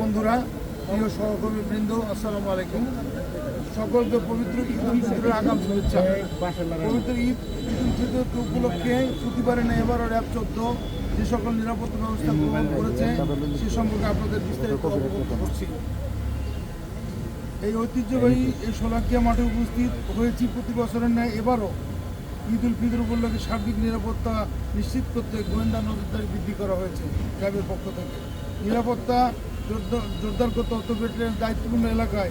বন্ধুরা প্রিয় সহকর্মী বৃন্দ আসসালামু আলাইকুম। সকলকে পবিত্র ঈদ উল ফিতরের আগাম শুভেচ্ছা। পবিত্র ঈদ ঈদ উল ফিতর উপলক্ষে প্রতিবারে না এবারও র্যাব চোদ্দ। যে সকল নিরাপত্তা ব্যবস্থা গ্রহণ করেছে সে সম্পর্কে আপনাদের বিস্তারিত অবগত করছি। এই ঐতিহ্যবাহী এই সোলাকিয়া মাঠে উপস্থিত হয়েছি প্রতি বছরের ন্যায় এবারও ঈদ উল ফিতর উপলক্ষে সার্বিক নিরাপত্তা নিশ্চিত করতে গোয়েন্দা নজরদারি বৃদ্ধি করা হয়েছে র্যাবের পক্ষ থেকে। নিরাপত্তা জোরদার- করতে অর্থ ব্যাটালিয়নের দায়িত্বপূর্ণ এলাকায়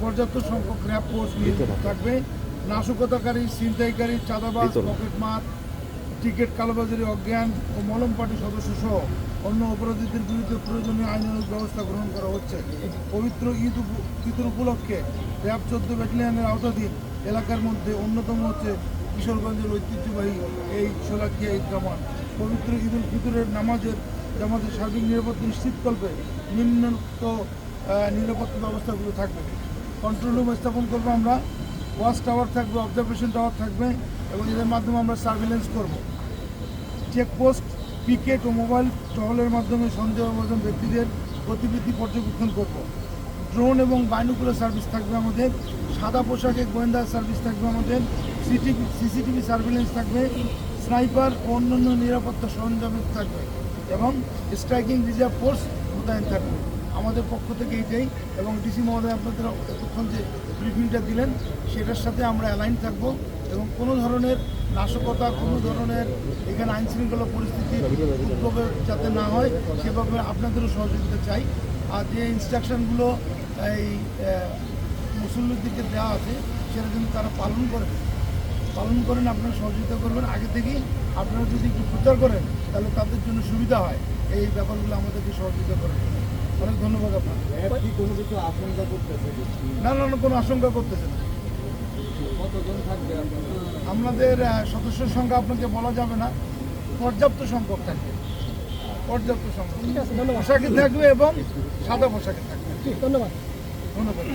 পর্যাপ্ত সংখ্যক র্যাব পোস্ট নিয়োজিত থাকবে। নাশকতাকারী ছিনতাইকারী চাঁদাবাজ পকেটমার টিকিট কালোবাজারি অজ্ঞান ও মলম পার্টির সদস্য সহ অন্য অপরাধীদের বিরুদ্ধে প্রয়োজনীয় আইনানুগ ব্যবস্থা গ্রহণ করা হচ্ছে। পবিত্র ঈদ ফিতর উপলক্ষে র্যাব চোদ্দ ব্যাটালিয়নের আওতাধীন এলাকার মধ্যে অন্যতম হচ্ছে কিশোরগঞ্জের ঐতিহ্যবাহী এই সোলাকিয়া ঈদগাহ মাঠ পবিত্র ঈদ উল ফিতরের নামাজের জামাতের সার্বিক নিরাপত্তা নিম্নোক্ত আহ, নিরাপত্তা ব্যবস্থাগুলো থাকবে। কন্ট্রোল রুম স্থাপন করব আমরা ওয়াচ টাওয়ার থাকবে অবজারভেশন টাওয়ার থাকবে এবং এদের মাধ্যমে আমরা সার্ভেলেন্স করব। চেকপোস্ট পিকেট ও মোবাইল টহলের মাধ্যমে সন্দেহভাজন ব্যক্তিদের গতিবিধি পর্যবেক্ষণ করব। ড্রোন এবং বাইনুকুলার সার্ভিস থাকবে আমাদের। সাদা পোশাকে গোয়েন্দা সার্ভিস থাকবে আমাদের সিটিভি সিসিটিভি সার্ভেলেন্স থাকবে, স্নাইপার ও অন্যান্য নিরাপত্তা সরঞ্জাম থাকবে এবং স্ট্রাইকিং রিজার্ভ ফোর্স মোতায়েন থাকবে। আমাদের পক্ষ থেকে এইটাই এবং ডিসি মহোদয় আপনাদের এতক্ষণ যে ব্রিফিংটা দিলেন, সেটার সাথে আমরা অ্যালাইন থাকব এবং কোনো ধরনের নাশকতা, কোনো ধরনের এখানে আইন শৃঙ্খলা পরিস্থিতি উদ্ভবের যাতে না হয়, সেভাবে আপনাদেরও সহযোগিতা চাই। আর যে ইনস্ট্রাকশনগুলো এই মুসল্লিদেরকে দেওয়া আছে সেটা কিন্তু তারা পালন করেন পালন করেন আপনারা সহযোগিতা করবেন। আগে থেকেই আপনারা যদি একটু প্রচার করেন তাহলে তাদের জন্য সুবিধা হয়। এই ব্যাপারগুলো আমাদেরকে সহযোগিতা করার জন্য। অনেক ধন্যবাদ আপনার কোনো কিছু আশঙ্কা করতেছে না না না, কোনো আশঙ্কা করতেছে না। থাকবে আমাদের আহ, সদস্যের সংখ্যা আপনাকে বলা যাবে না। পর্যাপ্ত সংখ্যক থাকবে। পর্যাপ্ত সংখ্যক। পোশাকে থাকবে এবং সাদা পোশাকে থাকবে। ধন্যবাদ। ধন্যবাদ।